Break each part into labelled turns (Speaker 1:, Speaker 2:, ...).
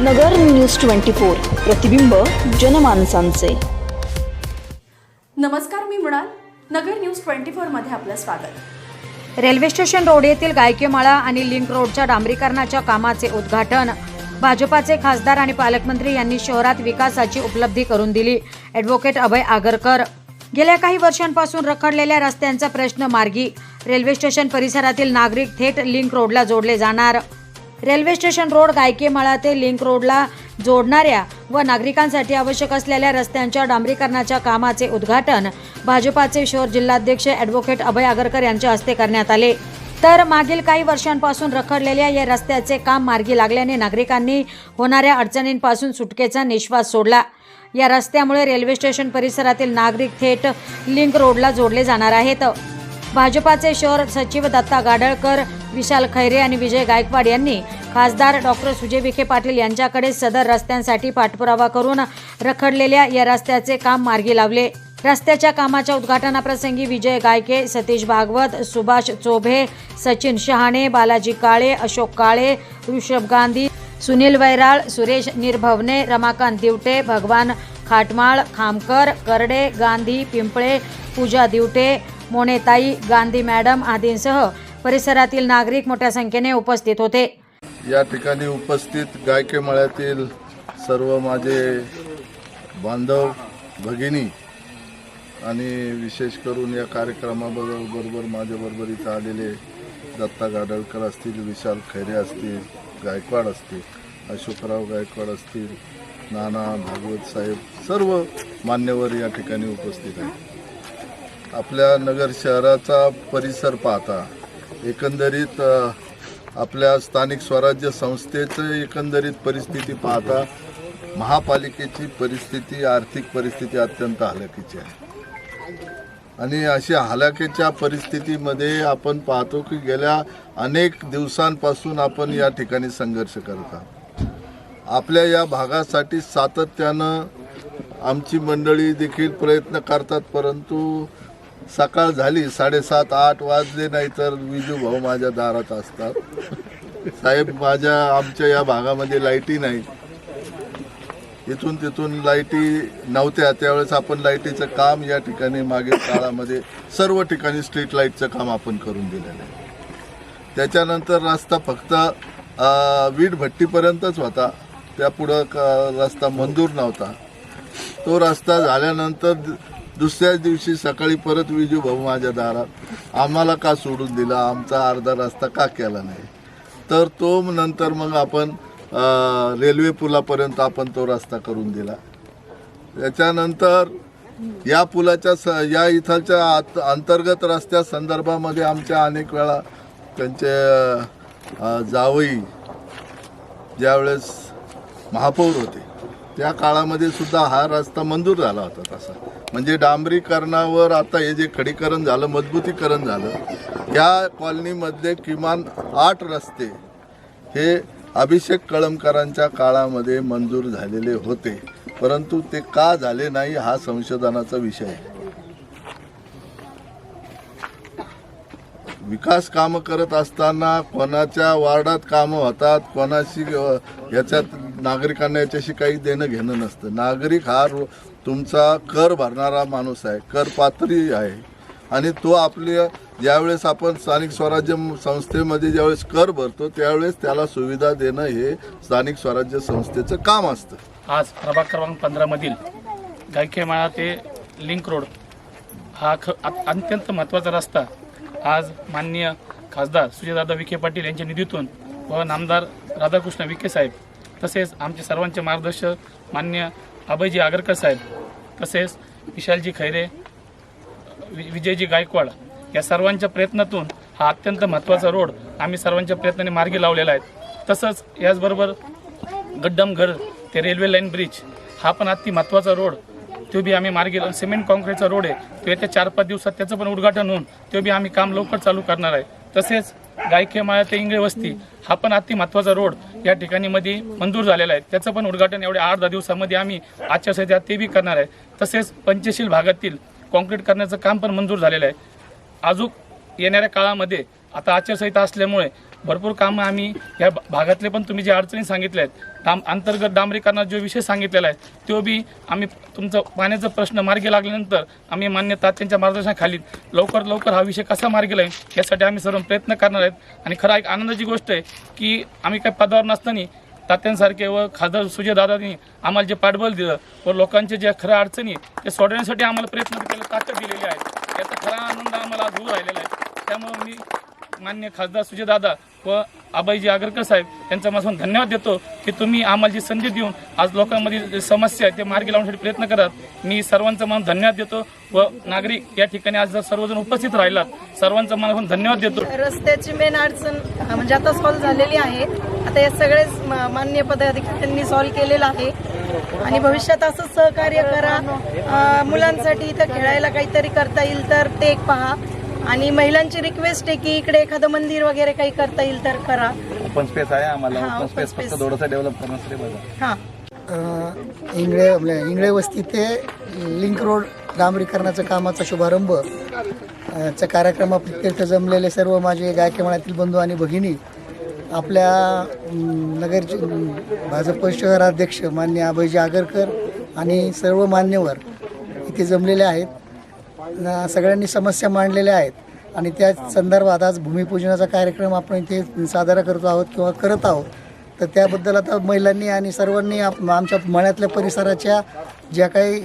Speaker 1: नगर news twenty four प्रतिबिंब जनमानसांचे.
Speaker 2: नमस्कार मी मृणाल. नगर न्यूज ट्वेंटी फोरमध्ये आपलं स्वागत.
Speaker 3: रेल्वे स्टेशन रोड येथील गायकेमाळा आणि लिंक रोडच्या डांबरीकरणाच्या कामाचे उद्घाटन भाजपाचे खासदार आणि पालकमंत्री यांनी शहरात विकासाची उपलब्धी करून दिली. ॲडव्होकेट अभय आगरकर. गेल्या काही वर्षांपासून रखडलेल्या रस्त्यांचा प्रश्न मार्गी. रेल्वे स्टेशन परिसरातील नागरिक थेट लिंक रोडला जोडले जाणार. रेल्वे स्टेशन रोड गायकेमाळा ते लिंक रोडला जोडणाऱ्या व नागरिकांसाठी आवश्यक असलेल्या रस्त्यांच्या डांबरीकरणाच्या कामाचे उद्घाटन भाजपाचे शहर जिल्हाध्यक्ष ॲडव्होकेट अभय आगरकर यांच्या हस्ते करण्यात आले. तर मागील काही वर्षांपासून रखडलेल्या या रस्त्याचे काम मार्गी लागल्याने नागरिकांनी होणाऱ्या अडचणींपासून सुटकेचा निश्वास सोडला. या रस्त्यामुळे रेल्वे स्टेशन परिसरातील नागरिक थेट लिंक रोडला जोडले जाणार आहेत. भाजपाचे शहर सचिव दत्ता गाडळकर विशाल खैरे आणि विजय गायकवाड यांनी खासदार डॉक्टर सुजय विखे पाटील यांच्याकडे सदर रस्त्यांसाठी पाठपुरावा करून रखडलेल्या या रस्त्याचे काम मार्गी लावले. रस्त्याच्या कामाच्या उद्घाटनाप्रसंगी विजय गायके सतीश भागवत सुभाष चोभे सचिन शहाणे बालाजी काळे अशोक काळे ऋषभ गांधी सुनील वैराळ सुरेश निर्भवने रमाकांत दिवटे भगवान खाटमाळ खामकर करडे गांधी पिंपळे पूजा दिवटे मोनेताई गांधी मॅडम आदींसह परिसरातील नागरिक मोठ्या संख्येने उपस्थित होते.
Speaker 4: या ठिकाणी उपस्थित गायके मळ्यातील सर्व माझे बांधव भगिनी आणि विशेष करून या कार्यक्रमाबरोबर माझ्याबरोबर इथं आलेले दत्ता गाडळकर असतील विशाल खैरे असतील गायकवाड असतील अशोकराव गायकवाड असतील नाना भागवत साहेब सर्व मान्यवर या ठिकाणी उपस्थित आहेत. आपल्या नगर शहराचा परिसर पाहता एकंदरीत आपल्या स्थानिक स्वराज्य संस्थेचं एकंदरीत परिस्थिती पाहता महापालिकेची परिस्थिती आर्थिक परिस्थिती अत्यंत हलाखीची आहे. आणि अशा हलाखीच्या परिस्थितीमध्ये आपण पाहतो की गेल्या अनेक दिवसांपासून आपण या ठिकाणी संघर्ष करत आहोत. आपल्या या भागासाठी सातत्यानं आमची मंडळी देखील प्रयत्न करतात परंतु सकाळ झाली साडेसात आठ वाजले नाही तर विजू भाऊ माझ्या दारात असतात. साहेब माझ्या आमच्या या भागामध्ये लाईटी नाही. इथून तिथून लाईटी नव्हत्या. त्यावेळेस आपण लाईटीचं काम या ठिकाणी मागील काळामध्ये सर्व ठिकाणी स्ट्रीट लाईटचं काम आपण करून दिलेलं आहे. त्याच्यानंतर रस्ता फक्त वीट भट्टीपर्यंतच होता. त्यापुढं क रस्ता मंजूर नव्हता. तो रस्ता झाल्यानंतर दुसऱ्याच दिवशी सकाळी परत विजू भाऊ माझ्या दारात. आम्हाला का सोडून दिला? आमचा अर्धा रस्ता का केला नाही? तर तो नंतर मग आपण रेल्वे पुलापर्यंत आपण तो रस्ता करून दिला. त्याच्यानंतर या पुलाच्या स या इथलच्या आत अंतर्गत रस्त्या संदर्भामध्ये आमच्या अनेक वेळा त्यांचे जावई ज्यावेळेस महापौर होते. त्या काळामध्ये सुद्धा हा रस्ता मंजूर झाला होता तसा. म्हणजे डांबरीकरणावर आता हे जे खडीकरण झालं मजबूतीकरण झालं या कॉलनीमधले किमान आठ रस्ते हे अभिषेक कळमकरांच्या काळामध्ये मंजूर झालेले होते. परंतु ते का झाले नाही हा संशोधनाचा विषय आहे. विकास कामं करत असताना कोणाच्या वार्डात कामं होतात कोणाशी याच्यात नागरिकांना याच्याशी काही देणं घेणं नसतं. नागरिक हा रो- तुमचा कर भरणारा माणूस आहे कर पात्री आहे. आणि तो आपल्या ज्यावेळेस आपण स्थानिक स्वराज्य संस्थेमध्ये ज्यावेळेस कर भरतो त्यावेळेस त्याला सुविधा देणं हे स्थानिक स्वराज्य संस्थेचं काम असतं.
Speaker 5: आज प्रभाग क्रमांक पंधरामधील गायकेमाळा ते लिंक रोड हा ख अत्यंत महत्त्वाचा रस्ता आज माननीय खासदार सुजयदादा विखे पाटील यांच्या निधीतून व नामदार राधाकृष्ण विखे साहेब तसेच आमचे सर्वांचे मार्गदर्शक मान्य अभयजी आगरकर साहेब तसेच विशालजी खैरे वि- विजयजी गायकवाड या सर्वांच्या प्रयत्नातून हा अत्यंत महत्त्वाचा रोड आम्ही सर्वांच्या प्रयत्नाने मार्गी लावलेला आहे. तसंच याचबरोबर गड्डमघर ते रेल्वे लाईन ब्रिज हा पण अति महत्त्वाचा रोड. तो बी आम्ही मार्गी सिमेंट कॉन्क्रीटचा रोड आहे. तो येत्या चार पाच दिवसात त्याचं पण उद्घाटन होऊन तो बी आम्ही काम लवकर चालू करणार आहे. तसेच गायकेमाळा ते इंगळे वस्ती हा पण अति महत्त्वाचा रोड या ठिकाणी मध्ये मंजूर झालेला आहे. त्याचं पण उद्घाटन एवढ्या आठ दहा दिवसामध्ये आम्ही आचारसंहितेत ते बी करणार आहे. तसेच पंचशील भागातील कॉन्क्रीट करण्याचं काम पण मंजूर झालेलं आहे. अजून येणाऱ्या काळामध्ये आता आचारसंहिता असल्यामुळे भरपूर कामं आम्ही या भागातले पण तुम्ही जे अडचणी सांगितल्या आहेत डाम अंतर्गत डांबरीकरणाचा जो विषय सांगितलेला आहे तो बी आम्ही तुमचं पाण्याचा प्रश्न मार्गी लागल्यानंतर आम्ही मान्य तात्यांच्या मार्गदर्शनाखाली लवकर लवकर हा विषय कसा मार्गी लागेल यासाठी आम्ही सर्व प्रयत्न करणार आहेत. आणि खरा एक आनंदाची गोष्ट आहे की आम्ही काही पदावर नसताना तात्यांसारखे व खासदार सुजयदादांनी आम्हाला जे पाठबळ दिलं व लोकांच्या ज्या खऱ्या अडचणी ते सोडवण्यासाठी आम्हाला प्रयत्न केले ताकद दिलेली आहे. याचा खरा आनंद आम्हाला आज होऊ राहिलेला आहे. त्यामुळे मी मान्य खासदार सुजयदादा व आबाईजी आगरकर साहेब यांचा माझा धन्यवाद देतो की तुम्ही आम्हाला जी संधी देऊन आज लोकांमधील जे समस्या आहे ते मार्गी लावण्यासाठी प्रयत्न करत मी सर्वांचा मान धन्यवाद देतो व नागरिक या ठिकाणी आज जर सर्वजण उपस्थित राहिलात सर्वांचा मला धन्यवाद देतो.
Speaker 6: रस्त्याची मेन अडचण म्हणजे आता सॉल्व्ह झालेली आहे. आता हे सगळेच मान्य पदाधिकाऱ्यांनी सॉल्व्ह केलेलं आहे. आणि भविष्यात असं सहकार्य करा. मुलांसाठी इथं खेळायला काहीतरी करता येईल तर ते एक पहा. आणि महिलांची रिक्वेस्ट आहे की इकडे एखादं मंदिर वगैरे काही करता येईल तर करा.
Speaker 7: ओपन स्पेस आहे आम्हाला.
Speaker 6: हा,
Speaker 7: ओपन स्पेस फक्त
Speaker 6: space.
Speaker 7: थोडंसं डेव्हलप करण्यासाठी बघा
Speaker 6: हां.
Speaker 8: अ, इंगळे आपल्या इंगळे वस्ती ते लिंक रोड डांबरीकरणाचं कामाचा शुभारंभ. अ, चा कार्यक्रम तीर्थ जमलेले सर्व माझे गायकेमाळ्यातील बंधू आणि भगिनी आपल्या नगरचे भाजप शहराध्यक्ष मान्य अभयजी आगरकर आणि सर्व मान्यवर इथे जमलेले आहेत. सगळ्यांनी समस्या मांडलेल्या आहेत. आणि त्या संदर्भात आज भूमिपूजनाचा कार्यक्रम आपण इथे साजरा करतो आहोत किंवा करत आहोत. तर त्याबद्दल आता महिलांनी आणि सर्वांनी आप- आमच्या मळ्यातल्या परिसराच्या ज्या काही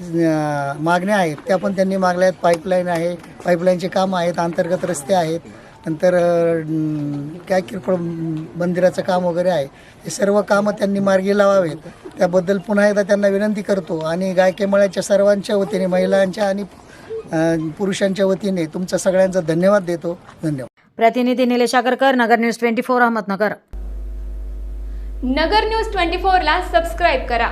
Speaker 8: मागण्या आहेत त्या पण त्यांनी मागल्या आहेत. पाईपलाईन आहे पाईपलाईनचे काम आहेत अंतर्गत रस्ते आहेत. नंतर काय किरकोळ मंदिराचं काम वगैरे आहे. हे सर्व कामं त्यांनी मार्गी लावावेत. त्याबद्दल पुन्हा एकदा त्यांना विनंती करतो. आणि गायकेमळ्याच्या सर्वांच्या वतीने महिलांच्या आणि पुरुषांच्या वतीने तुमचा सगळ्यांचा धन्यवाद देतो. धन्यवाद.
Speaker 3: प्रतिनिधी Nilesh Agarkar Nagar news twenty four Ahmednagar.
Speaker 9: Nagar news twenty फोरला सबस्क्राईब करा.